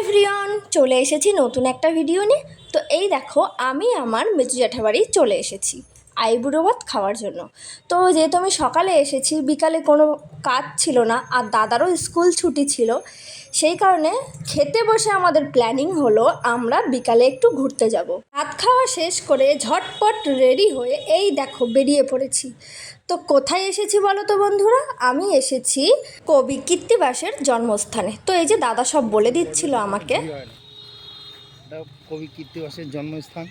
Everyone, চলে এসেছি নতুন একটা ভিডিও নিয়ে। তো এই দেখো, আমি আমার মেজু জ্যাঠাবাড়ি চলে এসেছি। আইবুড়ো ভাত খাওয়ার জন্য। তো যেহেতু আমি সকালে এসেছি, বিকালে কোনো কাজ ছিল না আর দাদারও স্কুল ছুটি ছিল, সেই কারণে খেতে বসে আমাদের প্ল্যানিং হলো আমরা বিকালে একটু ঘুরতে যাব। ভাত খাওয়া শেষ করে ঝটপট রেডি হয়ে এই দেখো বেরিয়ে পড়েছি। তো কোথায় এসেছি বলো তো বন্ধুরা? আমি এসেছি কবি কীর্তিবাসের জন্মস্থানে। তো এই যে দাদা সব বলে দিচ্ছিল আমাকে। কবি কীর্তিবাসের জন্মস্থান।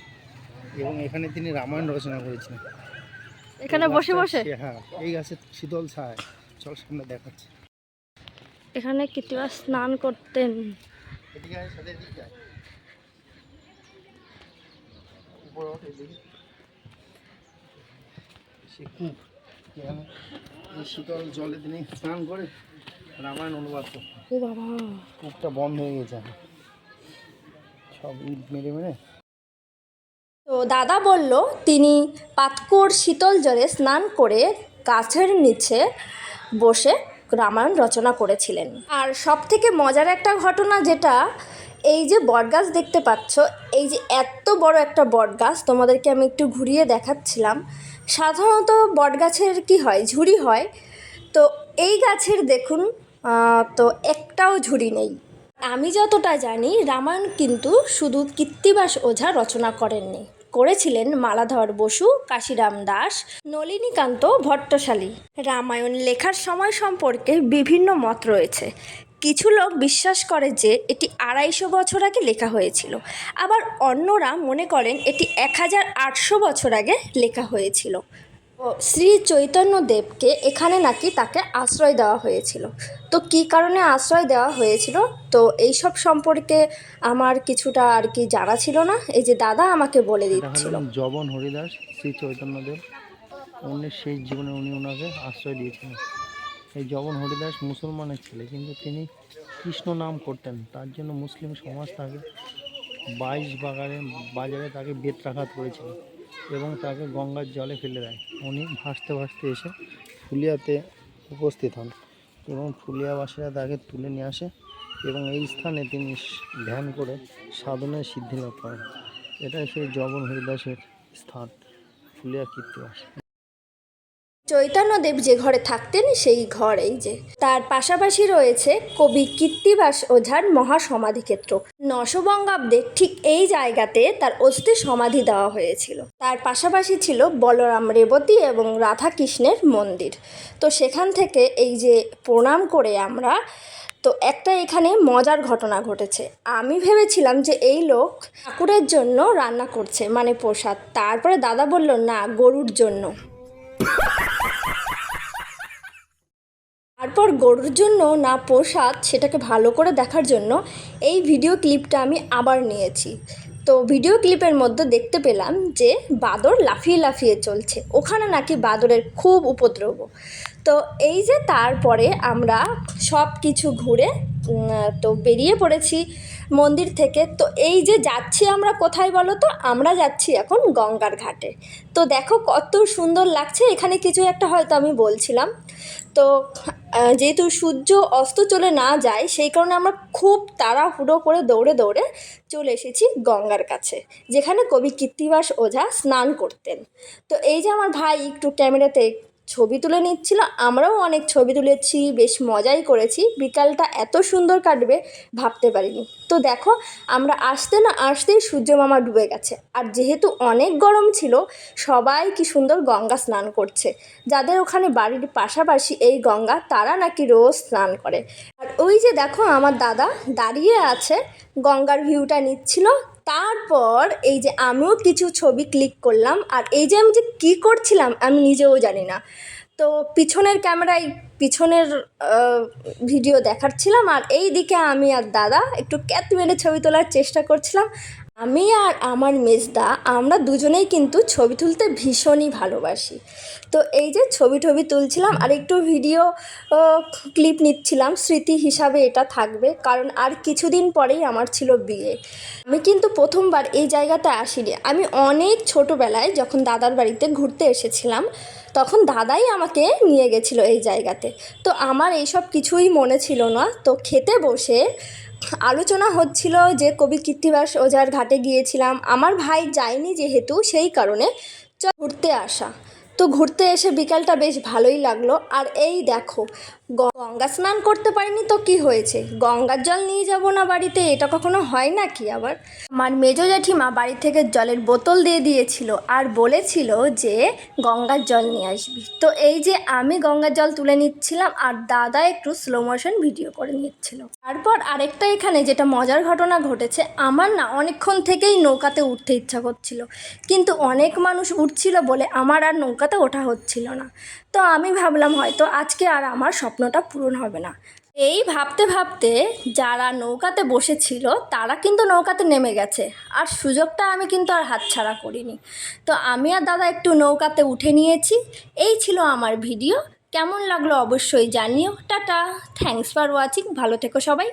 এবং এখানে তিনি রামায়ণ রচনা করেছিলেন এখানে বসে বসে? হ্যাঁ এই গাছের শীতল ছায়। চল সামনে দেখাচ্ছি। এখানে কীর্তিবাস স্নান করতেন। শীতল জলে তিনি স্নান করে রামায়ণ অনুবাদ করতেন। কূপটা বন্ধ হয়ে গেছে সব ইট মেরে মেরে দাদা বলল, তিনি পাতকুর শীতল জলে স্নান করে গাছের নিচে বসে রামায়ণ রচনা করেছিলেন। আর সব থেকে মজার একটা ঘটনা যেটা, এই যে বটগাছ দেখতে পাচ্ছ, এই যে এত বড় একটা বটগাছ, তোমাদেরকে আমি একটু ঘুরিয়ে দেখাচ্ছিলাম। সাধারণত বটগাছের কি হয়, ঝুড়ি হয়। তো এই গাছের দেখুন তো একটাও ঝুড়ি নেই। আমি যতটা জানি, রামায়ণ কিন্তু শুধু কীর্তিবাস ওঝা রচনা করেননি। করেছিলেন মালাধর বসু, কাশিরাম দাস, নলিনীকান্ত ভট্টশালী। রামায়ণ লেখার সময় সম্পর্কে বিভিন্ন মত রয়েছে। কিছু লোক বিশ্বাস করে যে এটি আড়াইশো বছর আগে লেখা হয়েছিল। আবার অন্যরা মনে করেন এটি এক হাজার আটশো বছর আগে লেখা হয়েছিল। শ্রী চৈতন্যদেবকে এখানে নাকি তাকে আশ্রয় দেওয়া হয়েছিল। তো কী কারণে আশ্রয় দেওয়া হয়েছিল? তো এই সব সম্পর্কে আমার কিছুটা আর কি জানা ছিল না। এই যে দাদা আমাকে বলে দিচ্ছিল। জবন হরিদাস শ্রী চৈতন্যদেব উনি শেষ জীবনে উনি ওনাকে আশ্রয় দিয়েছিলেন। এই জবন হরিদাস মুসলমানের ছেলে কিন্তু তিনি কৃষ্ণ নাম করতেন। তার জন্য মুসলিম সমাজ তাকে বাইশ বাগানে বাজারে তাকে বেত্রাঘাত করেছিল। এবং তাকে গঙ্গার জলে ফেলে দেয়। উনি ভাসতে ভাসতে এসে ফুলিয়াতে উপস্থিত হন এবং ফুলিয়াবাসীরা তাকে তুলে নিয়ে আসে এবং এই স্থানে তিনি ধ্যান করে সাধনের সিদ্ধি লাভ করেন। এটাই সেই জবন হরিদাসের স্থান, ফুলিয়া কীর্তিবাস। চৈতন্যদেব যে ঘরে থাকতেন, সেই ঘর এই যে। তার পাশাপাশি রয়েছে কবি কীর্তিবাস ওঝার মহাসমাধিক্ষেত্র। নশো বঙ্গাব্দে ঠিক এই জায়গাতে তার অস্থি সমাধি দেওয়া হয়েছিল। তার পাশাপাশি ছিল বলরাম রেবতী এবং রাধা কৃষ্ণের মন্দির। তো সেখান থেকে এই যে প্রণাম করে আমরা, তো একটা এখানে মজার ঘটনা ঘটেছে। আমি ভেবেছিলাম যে এই লোক ঠাকুরের জন্য রান্না করছে মানে প্রসাদ। তারপরে দাদা বলল, না, গরুর জন্য। তারপর গরুর জন্য না প্রসাদ সেটাকে ভালো করে দেখার জন্য এই ভিডিও ক্লিপটা আমি আবার নিয়েছি। তো ভিডিও ক্লিপের মধ্যে দেখতে পেলাম যে বাদর লাফিয়ে লাফিয়ে চলছে। ওখানে নাকি বাদরের খুব উপদ্রব। তো এই যে তারপরে আমরা সব কিছু ঘুরে তো বেরিয়ে পড়েছি মন্দির থেকে। তো এই যে যাচ্ছি আমরা কোথায় বলো তো? আমরা যাচ্ছি এখন গঙ্গার ঘাটে। তো দেখো কত সুন্দর লাগছে। এখানে কিছু একটা হয়তো আমি বলছিলাম। তো যেহেতু সূর্য অস্ত চলে না যায়, সেই কারণে আমরা খুব তাড়াহুড়ো করে দৌড়ে দৌড়ে চলে এসেছি গঙ্গার কাছে, যেখানে কবি কীর্তিবাস ওঝা স্নান করতেন। তো এই যে আমার ভাই একটু ক্যামেরাতে ছবি তুলে নিচ্ছিল, আমরাও অনেক ছবি তুলেছি, বেশ মজাই করেছি। বিকালটা এত সুন্দর কাটবে, ভাবতে পারিনি। তো দেখো, আমরা আসতে না আসতেই সূর্য মামা ডুবে গেছে। আর যেহেতু অনেক গরম ছিল, সবাই কি সুন্দর গঙ্গা স্নান করছে। যাদের ওখানে বাড়ির পাশাপাশি এই গঙ্গা, তারা নাকি রোজ স্নান করে। আর ওই যে দেখো, আমার দাদা দাঁড়িয়ে আছে, গঙ্গার ভিউটা নিচ্ছিল। তারপর এই যে আমিও কিছু ছবি ক্লিক করলাম, আর এই যে আমি যে কী করছিলাম আমি নিজেও জানি না। তো পিছনের ক্যামেরায় পিছনের ভিডিও দেখাচ্ছিলাম, আর এই দিকে আমি আর দাদা একটু ক্যাথ মেরে ছবি তোলার চেষ্টা করছিলাম। আমি আর আমার মেজদা, আমরা দুজনেই কিন্তু ছবি তুলতে ভীষণই ভালোবাসি। তো এই যে ছবি টবি তুলছিলাম, আর একটু ভিডিও ক্লিপ নিচ্ছিলাম, স্মৃতি হিসাবে এটা থাকবে, কারণ আর কিছুদিন পরেই আমার ছিল বিয়ে। আমি কিন্তু প্রথমবার এই জায়গাতে আসিনি। আমি অনেক ছোটোবেলায় যখন দাদার বাড়িতে ঘুরতে এসেছিলাম তখন দাদাই আমাকে নিয়ে গেছিল এই জায়গাতে। তো আমার এইসব কিছুই মনে ছিল না। তো খেতে বসে আলোচনা হচ্ছিল যে কবি কীর্তিবাস ওঝার ঘাটে গিয়েছিলাম। আমার ভাই যায়নি যেহেতু, সেই কারণে ঘুরতে আসা। তো ঘুরতে এসে বিকালটা বেশ ভালোই লাগল। আর এই দেখো গঙ্গা স্নান করতে পারিনি তো কি হয়েছে? গঙ্গার জল নিয়ে যাব না বাড়িতে? এটা কখনো হয় না কি আবার? আমার মেজো জেঠিমা বাড়ি থেকে জলের বোতল দিয়ে দিয়েছিল আর বলেছিল যে গঙ্গার জল নিয়ে আসবি। তো এই যে আমি গঙ্গার জল তুলে নিচ্ছিলাম আর দাদা একটু স্লো মোশন ভিডিও করে নিচ্ছিল। তারপর আরেকটা এখানে যেটা মজার ঘটনা ঘটেছে, আমার না অনেকক্ষণ থেকেই নৌকাতে উঠতে ইচ্ছা করছিল। কিন্তু অনেক মানুষ উঠছিল বলে আমার আর নৌকাতে ওঠা হচ্ছিল না। তো আমি ভাবলাম হয়তো আজকে আর আমার স্বপ্নটা পূরণ হবে না। এই ভাবতে ভাবতে যারা নৌকাতে বসেছিল, তারা কিন্তু নৌকাতে নেমে গেছে। আর সুযোগটা আমি কিন্তু আর হাতছাড়া করিনি। তো আমি আর দাদা একটু নৌকাতে উঠে নিয়েছি। এই ছিল আমার ভিডিও। কেমন লাগল অবশ্যই জানিও। টাটা। থ্যাংকস ফর ওয়াচিং ভালো থেকো সবাই।